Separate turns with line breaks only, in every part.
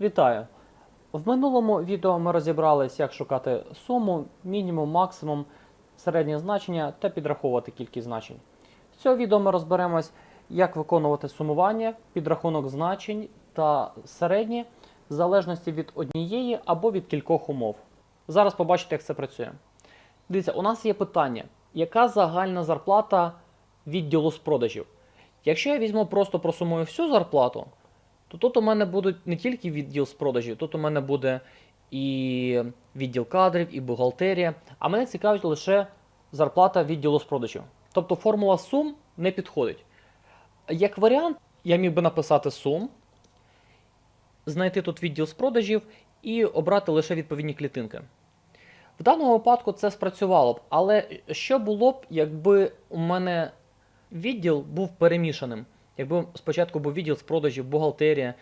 Вітаю! В минулому відео ми розібрались, як шукати суму, мінімум, максимум, середнє значення та підраховувати кількість значень. В цього відео ми розберемось, як виконувати сумування, підрахунок значень та середнє в залежності від однієї або від кількох умов. Зараз побачите, як це працює. Дивіться, у нас є питання: яка загальна зарплата відділу з продажів? Якщо я візьму просто просумую всю зарплату, то тут у мене будуть не тільки відділ з продажів, тут у мене буде і відділ кадрів, і бухгалтерія. А мене цікавить лише зарплата відділу з продажів. Тобто формула сум не підходить. Як варіант, я міг би написати сум, знайти тут відділ з продажів і обрати лише відповідні клітинки. В даному випадку це спрацювало б, але що було б, якби у мене відділ був перемішаним? Якби спочатку був відділ з продажів, бухгалтерія.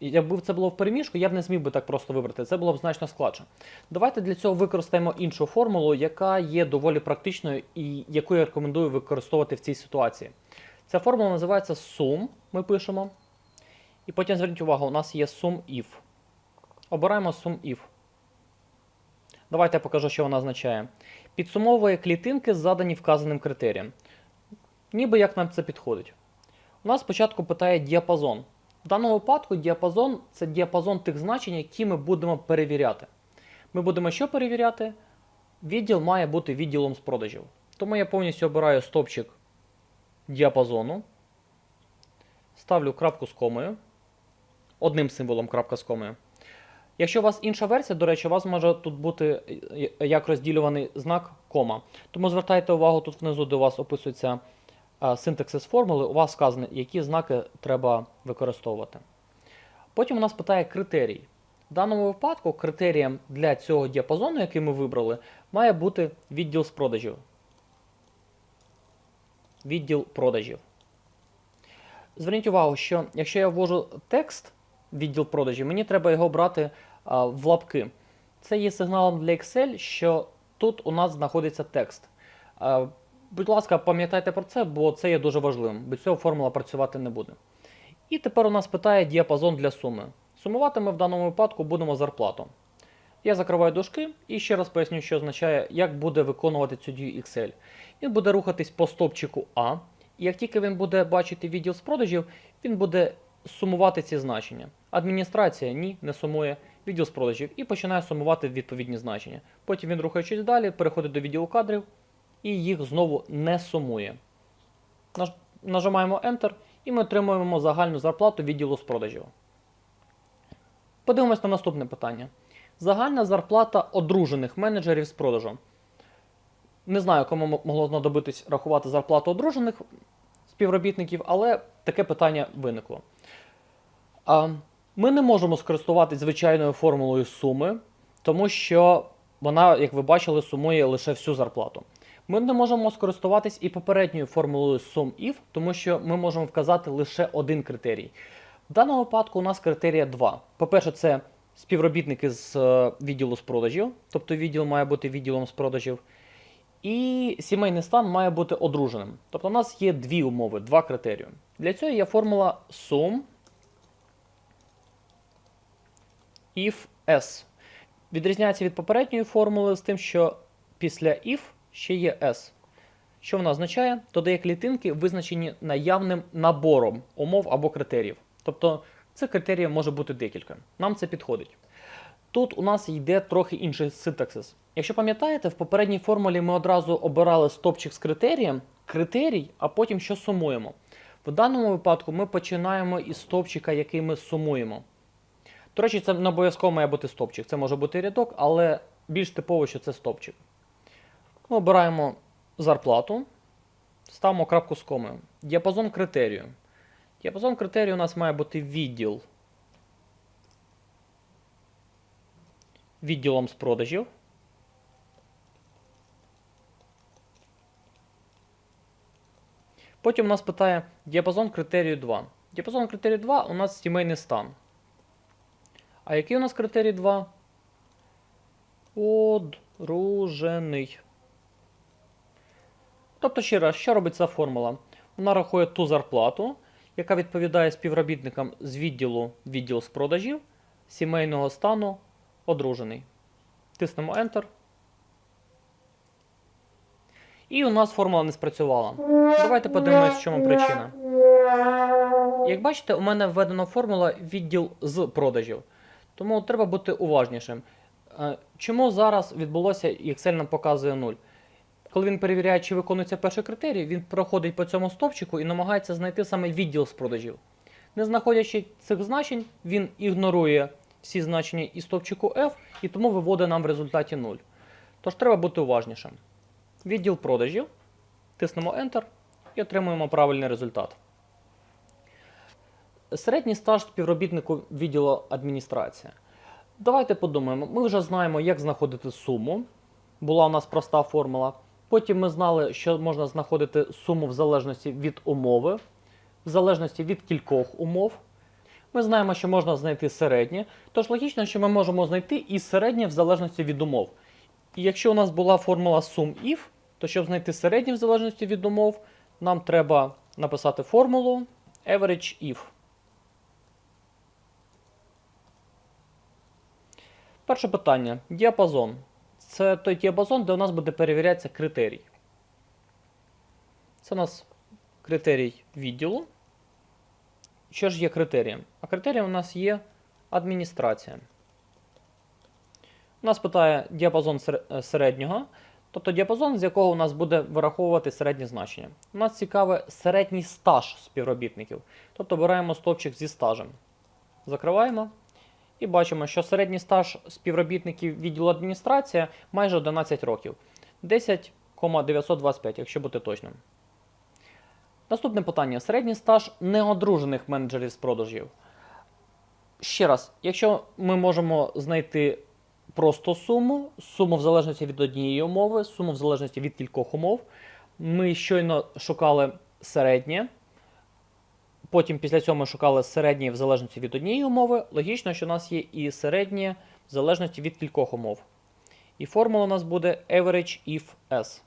Якби це було в переміжку, я б не зміг би так просто вибрати. Це було б значно складше. Давайте для цього використаємо іншу формулу, яка є доволі практичною і яку я рекомендую використовувати в цій ситуації. Ця формула називається sum, ми пишемо. І потім зверніть увагу, у нас є sum if. Обираємо sum if. Давайте я покажу, що вона означає. Підсумовує клітинки, задані вказаним критерієм. Ніби як нам це підходить. Нас спочатку питає діапазон. В даному випадку діапазон це діапазон тих значень, які ми будемо перевіряти. Ми будемо що перевіряти? Відділ має бути відділом з продажів. Тому я повністю обираю стопчик діапазону. Ставлю крапку з комою. Одним символом крапка з комою. Якщо у вас інша версія, до речі, у вас може тут бути е, як розділюваний знак кома. Тому звертайте увагу, тут внизу до вас описується синтаксис формули, у вас сказано, які знаки треба використовувати. Потім у нас питає критерій. В даному випадку критерієм для цього діапазону, який ми вибрали, має бути відділ з продажів. Відділ продажів. Зверніть увагу, що якщо я ввожу текст відділ продажів, мені треба його брати а, в лапки. Це є сигналом для Excel, що тут у нас знаходиться текст. А, Будь ласка, пам'ятайте про це, бо це є дуже важливим. Без цього формула працювати не буде. І тепер у нас питає діапазон для суми. Сумувати ми в даному випадку будемо зарплату. Я закриваю дужки і ще раз поясню, що означає, як буде виконувати цю дію Excel. Він буде рухатись по стопчику А, і як тільки він буде бачити відділ з продажів, він буде сумувати ці значення. Адміністрація ні, не сумує, відділ з продажів і починає сумувати відповідні значення. Потім він, рухаючись далі, переходить до відділу кадрів і їх знову не сумує. Нажимаємо Enter і ми отримуємо загальну зарплату відділу з продажів. Подивимось на наступне питання. Загальна зарплата одружених менеджерів з продажу. Не знаю, кому могло знадобитись рахувати зарплату одружених співробітників, але таке питання виникло. Ми не можемо скористуватись звичайною формулою суми, тому що вона, як ви бачили, сумує лише всю зарплату. Ми не можемо скористуватись і попередньою формулою sum-if, тому що ми можемо вказати лише один критерій. В даному випадку у нас критерія 2. По-перше, це співробітники з е, відділу з продажів, тобто відділ має бути відділом з продажів. І сімейний стан має бути одруженим. Тобто у нас є дві умови, два критерії. Для цього є формула sum if s. Відрізняється від попередньої формули з тим, що після if ще є s. Що вона означає? Додає клітинки, визначені наявним набором умов або критеріїв. Тобто цих критеріїв може бути декілька. Нам це підходить. Тут у нас йде трохи інший синтаксис. Якщо пам'ятаєте, в попередній формулі ми одразу обирали стопчик з критерієм, критерій, а потім що сумуємо. В даному випадку ми починаємо із стопчика, який ми сумуємо. До речі, це не обов'язково має бути стопчик. Це може бути рядок, але більш типово, що це стопчик. Обираємо зарплату, ставимо крапку з комою. Діапазон критерію. Діапазон критерію у нас має бути відділ. Відділом з продажів. Потім у нас питає діапазон критерію 2. Діапазон критерію 2 у нас сімейний стан. А який у нас критерій 2? Одружений. Тобто, ще раз, що робить ця формула? Вона рахує ту зарплату, яка відповідає співробітникам з відділу відділ з продажів, сімейного стану одружений. Тиснемо Enter. І у нас формула не спрацювала. Давайте подивимось, в чому причина. Як бачите, у мене введена формула відділ з продажів. Тому треба бути уважнішим. Е, Чому зараз відбулося і Excel нам показує 0? Коли він перевіряє, чи виконується перший критерій, він проходить по цьому стовпчику і намагається знайти саме відділ з продажів. Не знаходячи цих значень, він ігнорує всі значення і стовпчику F, і тому виводить нам в результаті 0. Тож треба бути уважнішим. Відділ продажів, тиснемо Enter і отримуємо правильний результат. Середній стаж співробітнику відділу адміністрація. Давайте подумаємо. Ми вже знаємо, як знаходити суму. Була у нас проста формула. Потім ми знали, що можна знаходити суму в залежності від умови, в залежності від кількох умов. Ми знаємо, що можна знайти середнє. Тож логічно, що ми можемо знайти і середнє в залежності від умов. І якщо у нас була формула сум if, то щоб знайти середнє в залежності від умов, нам треба написати формулу average if. Перше питання. Діапазон. Це той діапазон, де у нас буде перевірятися критерій. Це у нас критерій відділу. Що ж є критерієм? А критерієм у нас є адміністрація. У нас питає діапазон е, середнього, тобто діапазон, з якого у нас буде вираховувати середнє значення. У нас цікаве середній стаж співробітників. Тобто беремо стовпчик зі стажем. Закриваємо. І бачимо, що середній стаж співробітників відділу адміністрація майже 11 років. 10,925, якщо бути точним. Наступне питання: середній стаж неодружених менеджерів з продажів. Ще раз, якщо ми можемо знайти просто суму, суму в залежності від однієї умови, суму в залежності від кількох умов, ми щойно шукали середнє. Потім після цього ми шукали середнє в залежності від однієї умови. Логічно, що у нас є і середнє в залежності від кількох умов. І формула у нас буде average if S.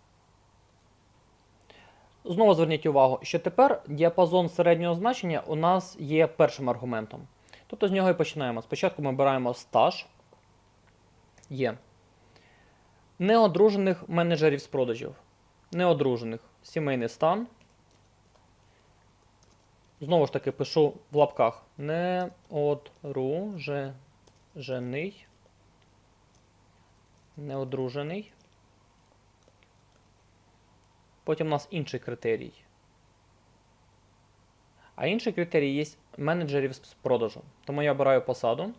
Знову зверніть увагу, що тепер діапазон середнього значення у нас є першим аргументом. Тобто з нього і починаємо. Спочатку ми обираємо стаж. Є. Неодружених менеджерів з продажів. Неодружених сімейний стан. Знову ж таки пишу в лапках неодружений. Неодружений. Потім у нас інший критерій. А інший критерій є менеджерів з продажу. Тому я обираю посаду.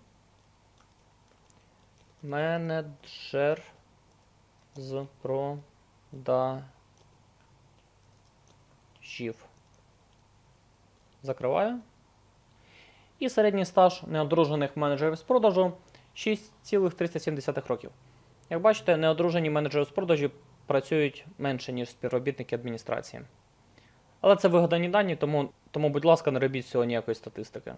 Менеджер з продажів. Закриваю. І середній стаж неодружених менеджерів з продажу 6,370 років. Як бачите, неодружені менеджери з продажу працюють менше, ніж співробітники адміністрації. Але це вигадані дані, тому, тому будь ласка, не робіть цього ніякої статистики.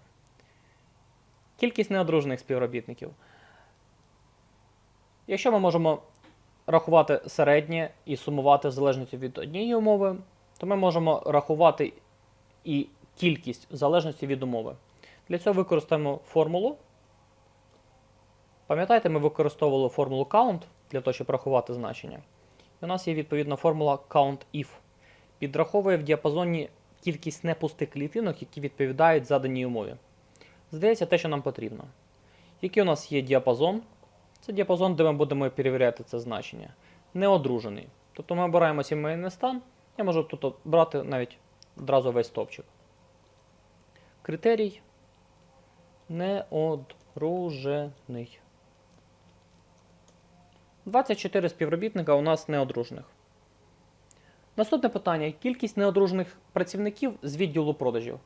Кількість неодружених співробітників. Якщо ми можемо рахувати середнє і сумувати в залежності від однієї умови, то ми можемо рахувати і кількість в залежності від умови. Для цього використаємо формулу. Пам'ятаєте, ми використовували формулу count для того, щоб рахувати значення. І у нас є відповідна формула count-if. Підраховує в діапазоні кількість непустих клітинок, які відповідають заданій умові. Здається, те, що нам потрібно. Який у нас є діапазон? Це діапазон, де ми будемо перевіряти це значення. Неодружений. Тобто ми обираємо сімейний стан. Я можу тут брати навіть одразу весь стопчик. Критерій неодружений. 24 співробітника у нас неодружених. Наступне питання: кількість неодружених працівників з відділу продажів.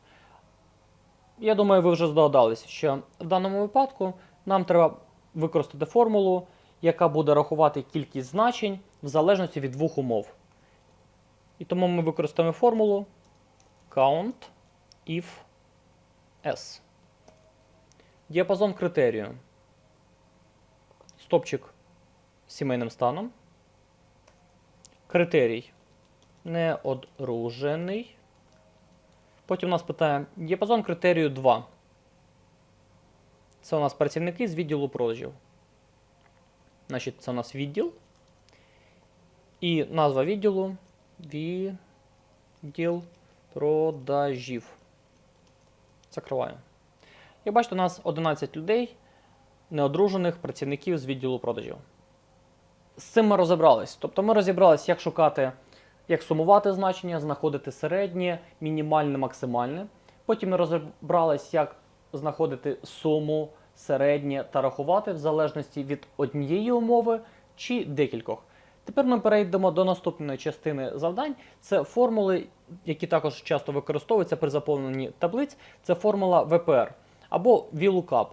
Я думаю, ви вже здогадалися, що в даному випадку нам треба використати формулу, яка буде рахувати кількість значень в залежності від двох умов. І тому ми використаємо формулу count if S. Діапазон критерію. Стопчик з сімейним станом. Критерій неодружений. Потім нас питає діапазон критерію 2. Це у нас працівники з відділу продажів. Значить, це у нас відділ. І назва відділу відділ продажів. Закриваю. Як бачите, у нас 11 людей, неодружених працівників з відділу продажів. З цим ми розібрались. Тобто ми розібрались, як шукати, як сумувати значення, знаходити середнє, мінімальне, максимальне. Потім ми розібрались, як знаходити суму, середнє та рахувати в залежності від однієї умови чи декількох. Тепер ми перейдемо до наступної частини завдань. Це формули, які також часто використовуються при заповненні таблиць. Це формула VPR або VLOOKUP.